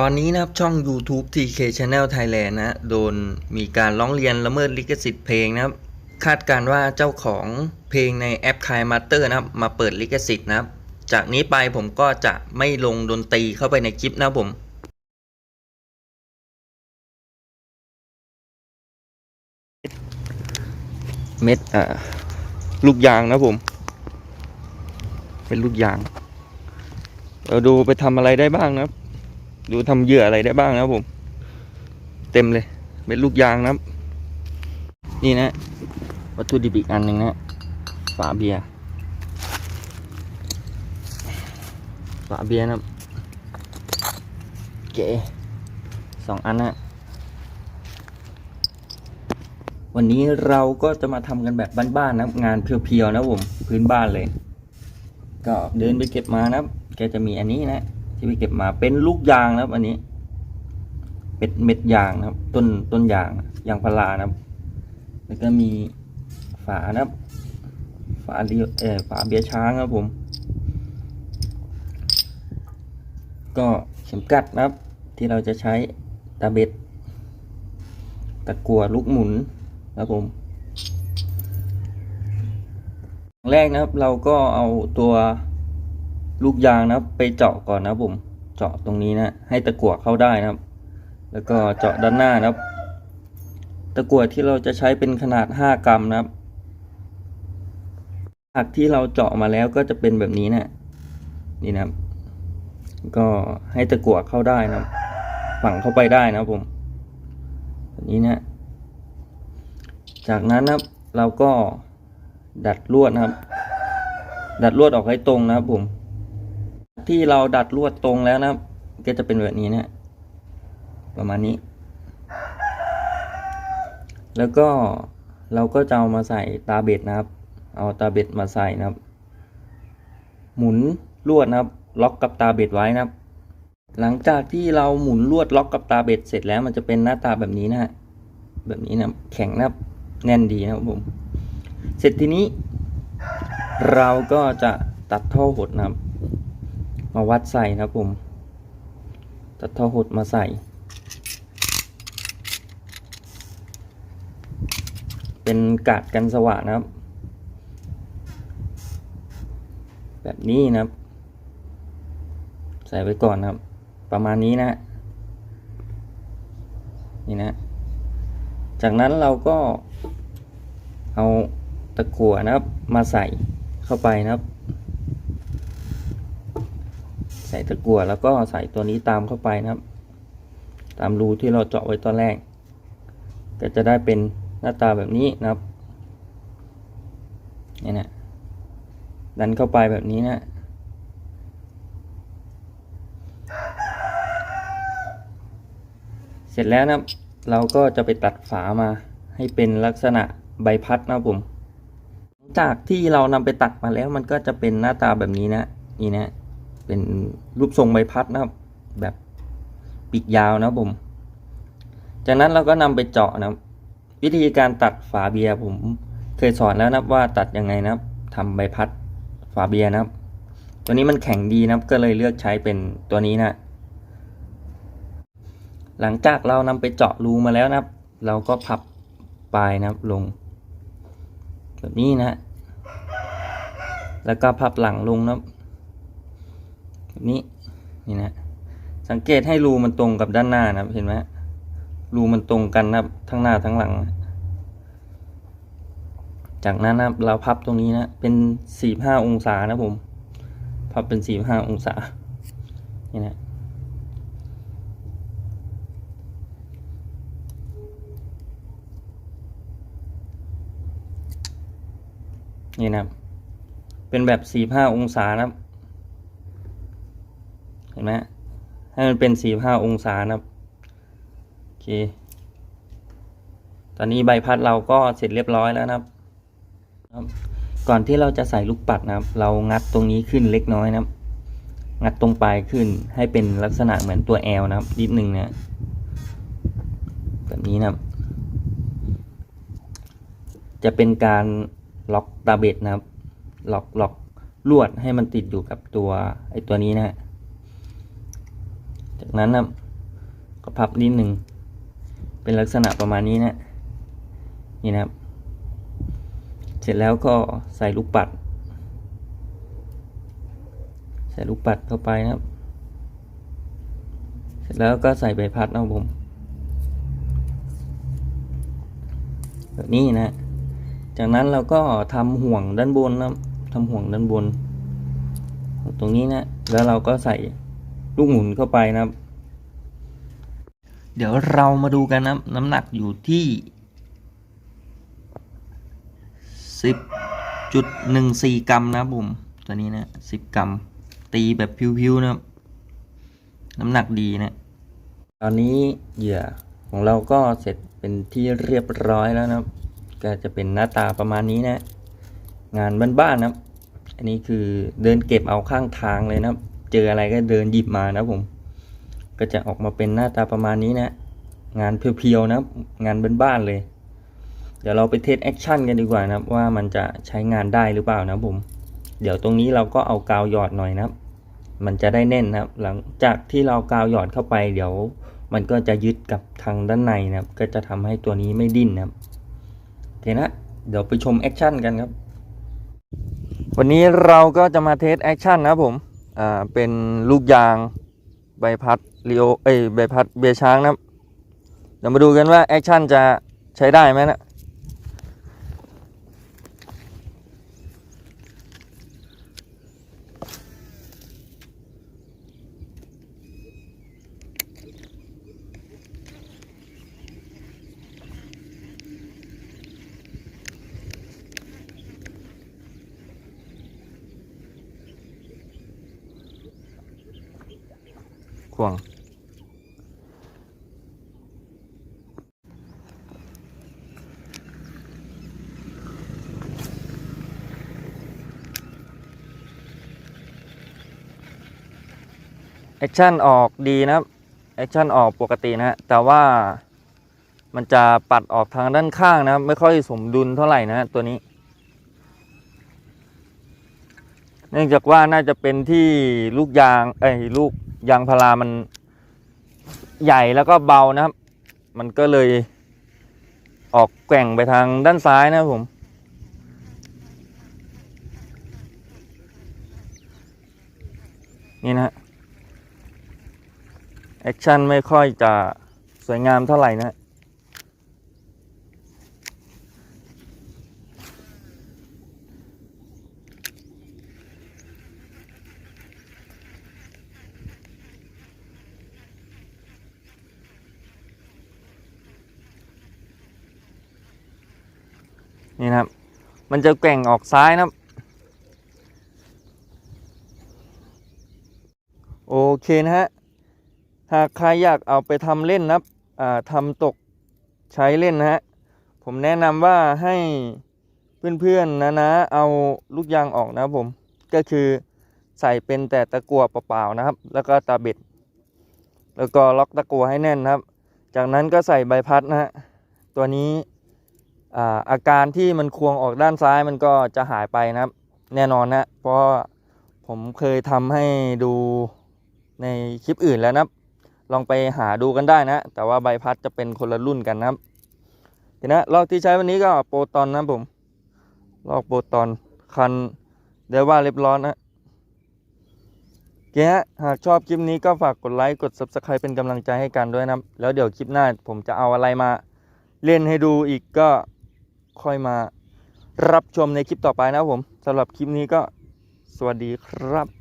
ตอนนี้นะครับช่อง YouTube TK Channel Thailand นะโดนมีการร้องเรียนละเมิดลิขสิทธิ์เพลงนะครับ คาดการณ์ว่าเจ้าของเพลงในแอป k a i Master นะครับ มาเปิดลิขสิทธิ์นะครับ จากนี้ไปผมก็จะไม่ลงดนตรีเข้าไปในคลิปนะผมเม็ดอ่าลูกยางนะผม เป็นลูกยาง เราดูไปทำอะไรได้บ้างนะครับ ดูทำเหยื่ออะไรได้บ้างนะครับผม เต็มเลย เป็นลูกยางนะครับ นี่นะ วัตถุดิบอีกอันหนึ่งนะฝาเบียร์ฝาเบียร์นะเก๋สองอันนะวันนี้เราก็จะมาทำกันแบบบ้านๆนะงานเพียวๆนะผม พื้นบ้านเลย ก็เดินไปเก็บมานะแกจะมีอันนี้นะ ที่ไปเก็บมาเป็นลูกยางนะครับ อันนี้เป็นเม็ดยางนะครับ ต้นต้นยางยางพารานะครับ แล้วก็มีฝานะครับ ฝาเรียเออฝาเบียช้างครับผม ก็เข็มกัดนะครับ ที่เราจะใช้ตาเบ็ดตะกัวลูกหมุนนะครับผมแรกนะครับเราก็เอาตัว ลูกยางนะครับ ไปเจาะก่อนนะผม เจาะตรงนี้นะ ให้ตะกั่วเข้าได้นะครับ แล้วก็เจาะด้านหน้านะครับ ตะกั่วที่เราจะใช้เป็นขนาด 5 กรัมนะครับหากที่เราเจาะมาแล้วก็จะเป็นแบบนี้นะนี่นะครับ ก็ให้ตะกั่วเข้าได้นะครับ ฝังเข้าไปได้นะผมแบบนี้นะจากนั้นนะครับเราก็ดัดลวดนะครับ ดัดลวดออกให้ตรงนะครับผม ที่เราดัดลวดตรงแล้วนะก็จะเป็นแบบนี้นะประมาณนี้ แล้วก็เราก็จะเอามาใส่ตาเบ็ดนะครับ เอาตาเบ็ดมาใส่นะครับ หมุนลวดนะครับ ล็อกกับตาเบ็ดไว้นะครับ หลังจากที่เราหมุนลวดล็อกกับตาเบ็ดเสร็จแล้วมันจะเป็นหน้าตาแบบนี้นะฮะแบบนี้นะแข็งนะครับแน่นดีนะครับผมเสร็จทีนี้ เราก็จะตัดท่อหดนะครับ มาวัดใส่นะครับผม ตัดท่อหดมาใส่ เป็นกาดกันสว่านนะครับ แบบนี้นะครับ ใส่ไว้ก่อนนะครับ ประมาณนี้นะนี่นะ จากนั้นเราก็เอาตะกั่วนะครับมาใส่เข้าไปนะครับ ใส่ตะกั่วแล้วก็ใส่ตัวนี้ตามเข้าไปนะครับ ตามรูที่เราเจาะไว้ตอนแรก ก็จะได้เป็นหน้าตาแบบนี้นะครับนี่นะดันเข้าไปแบบนี้นะเสร็จแล้วนะครับ เราก็จะไปตัดฝามาให้เป็นลักษณะใบพัดนะผมจากที่เรานำไปตัดมาแล้วมันก็จะเป็นหน้าตาแบบนี้นะนี่นะ เป็นรูปทรงใบพัดนะครับ แบบปีกยาวนะผม จากนั้นเราก็นำไปเจาะนะครับวิธีการตัดฝาเบียร์ผมเคยสอนแล้วนับว่าตัดยังไงนะครับทำใบพัดฝาเบียร์นะครับ ตัวนี้มันแข็งดีนะครับ ก็เลยเลือกใช้เป็นตัวนี้นะหลังจากเรานำไปเจาะรูมาแล้วนะครับ เราก็พับปลายนะครับลง แบบนี้นะฮะแล้วก็พับหลังลงนะครับ แบบนี้นี่นะสังเกตให้รูมันตรงกับด้านหน้านะครับเห็นไหมรูมันตรงกันนะครับทั้งหน้าทั้งหลัง จากนั้นนะเราพับตรงนี้นะเป็นสี่ห้าองศานะผมพับเป็นสี่ห้าองศานี่นะนี่นะครับเป็นแบบสี่ห้าองศานะครับ เห็นไหมให้มันเป็นสี่ห้าองศานะครับโอเคตอนนี้ใบพัดเราก็เสร็จเรียบร้อยแล้วนะครับ ก่อนที่เราจะใส่ลูกปัดนะครับ เรางัดตรงนี้ขึ้นเล็กน้อยนะครับ งัดตรงปลายขึ้นให้เป็นลักษณะเหมือนตัวแอลนะครับ นิดนึงนะแบบนี้นะครับ จะเป็นการล็อกตาเบ็ดนะครับ ล็อกล็อกลวดให้มันติดอยู่กับตัวไอตัวนี้นะฮะ จากนั้นนะพับนิดหนึ่ง เป็นลักษณะประมาณนี้นะ นี่นะครับ เสร็จแล้วก็ใส่ลูกปัด ใส่ลูกปัดเข้าไปนะครับ เสร็จแล้วก็ใส่ใบพัดนะครับผม แบบนี้นะ จากนั้นเราก็ทำห่วงด้านบนนะครับทำห่วงด้านบน ตรงนี้นะ แล้วเราก็ใส่ ลูกหมุนเข้าไปนะครับ เดี๋ยวเรามาดูกันนะน้ำหนักอยู่ที่สิบจุดหนึ่งสี่กรัมนะครับผมตัวนี้นะสิบกรัม ตีแบบพิวๆนะครับ น้ำหนักดีนะ ตอนนี้เหยื่อของเราก็เสร็จเป็นที่เรียบร้อยแล้วนะครับ ก็จะเป็นหน้าตาประมาณนี้นะ งานบ้านๆนะครับ อันนี้คือเดินเก็บเอาข้างทางเลยนะครับ จออะไรก็เดินหยิบมานะผม ก็จะออกมาเป็นหน้าตาประมาณนี้นะ งานเพียวๆนะครับงานบ้านๆเลย เดี๋ยวเราไปเทสแอคชั่นกันดีกว่านะว่ามันจะใช้งานได้หรือเปล่านะผม เดี๋ยวตรงนี้เราก็เอากาวหยอดหน่อยนะมันจะได้แน่นนะครับ หลังจากที่เรากาวหยอดเข้าไป เดี๋ยวมันก็จะยึดกับทางด้านในนะครับ ก็จะทำให้ตัวนี้ไม่ดิ้นนะครับโอเคนะ เดี๋ยวไปชมแอคชั่นกันครับ วันนี้เราก็จะมาเทสแอคชั่นนะผม อ่าเป็นลูกยางใบพัดเรียวเอ้ยใบพัดเบียร์ช้างนะครับเดี๋ยวมาดูกันว่าแอคชั่นจะใช้ได้ไหมนะ ควงแอคชั่นออกดีนะครับแอคชั่นออกปกตินะฮะแต่ว่ามันจะปัดออกทางด้านข้างนะครับไม่ค่อยสมดุลเท่าไหร่นะฮะตัวนี้ เนื่องจากว่าน่าจะเป็นที่ลูกยางเอ้ยลูก ยางพารามันใหญ่แล้วก็เบานะครับ มันก็เลยออกแกว่งไปทางด้านซ้ายนะครับผมนี่นะฮะแอคชั่นไม่ค่อยจะสวยงามเท่าไหร่นะ นี่นะครับ มันจะแกว่งออกซ้ายนะครับ โอเคนะฮะหากใครอยากเอาไปทำเล่นนะครับทำตกใช้เล่นนะฮะผมแนะนำว่าให้เพื่อนๆนะนะเอาลูกยางออกนะครับผมก็คือใส่เป็นแต่ตะกัวเปล่าๆนะครับ แล้วก็ตาเบ็ด แล้วก็ล็อกตะกัวให้แน่นนะครับ จากนั้นก็ใส่ใบพัดนะฮะตัวนี้ อาการที่มันควงออกด้านซ้ายมันก็จะหายไปนะครับ แน่นอนนะ เพราะผมเคยทำให้ดูในคลิปอื่นแล้วนะครับ ลองไปหาดูกันได้นะ แต่ว่าใบพัดจะเป็นคนละรุ่นกันนะครับเห็นนะลอกที่ใช้วันนี้ก็โปรตอนนะผมลอกโปรตอนคันเดี๋ยวว่าเรียบร้อยนะโอเคฮะหากชอบคลิปนี้ก็ฝากกดไลค์กด subscribe เป็นกำลังใจให้กันด้วยนะแล้วเดี๋ยวคลิปหน้าผมจะเอาอะไรมาเล่นให้ดูอีกก็ ค่อยมารับชมในคลิปต่อไปนะครับผมสำหรับคลิปนี้ก็สวัสดีครับ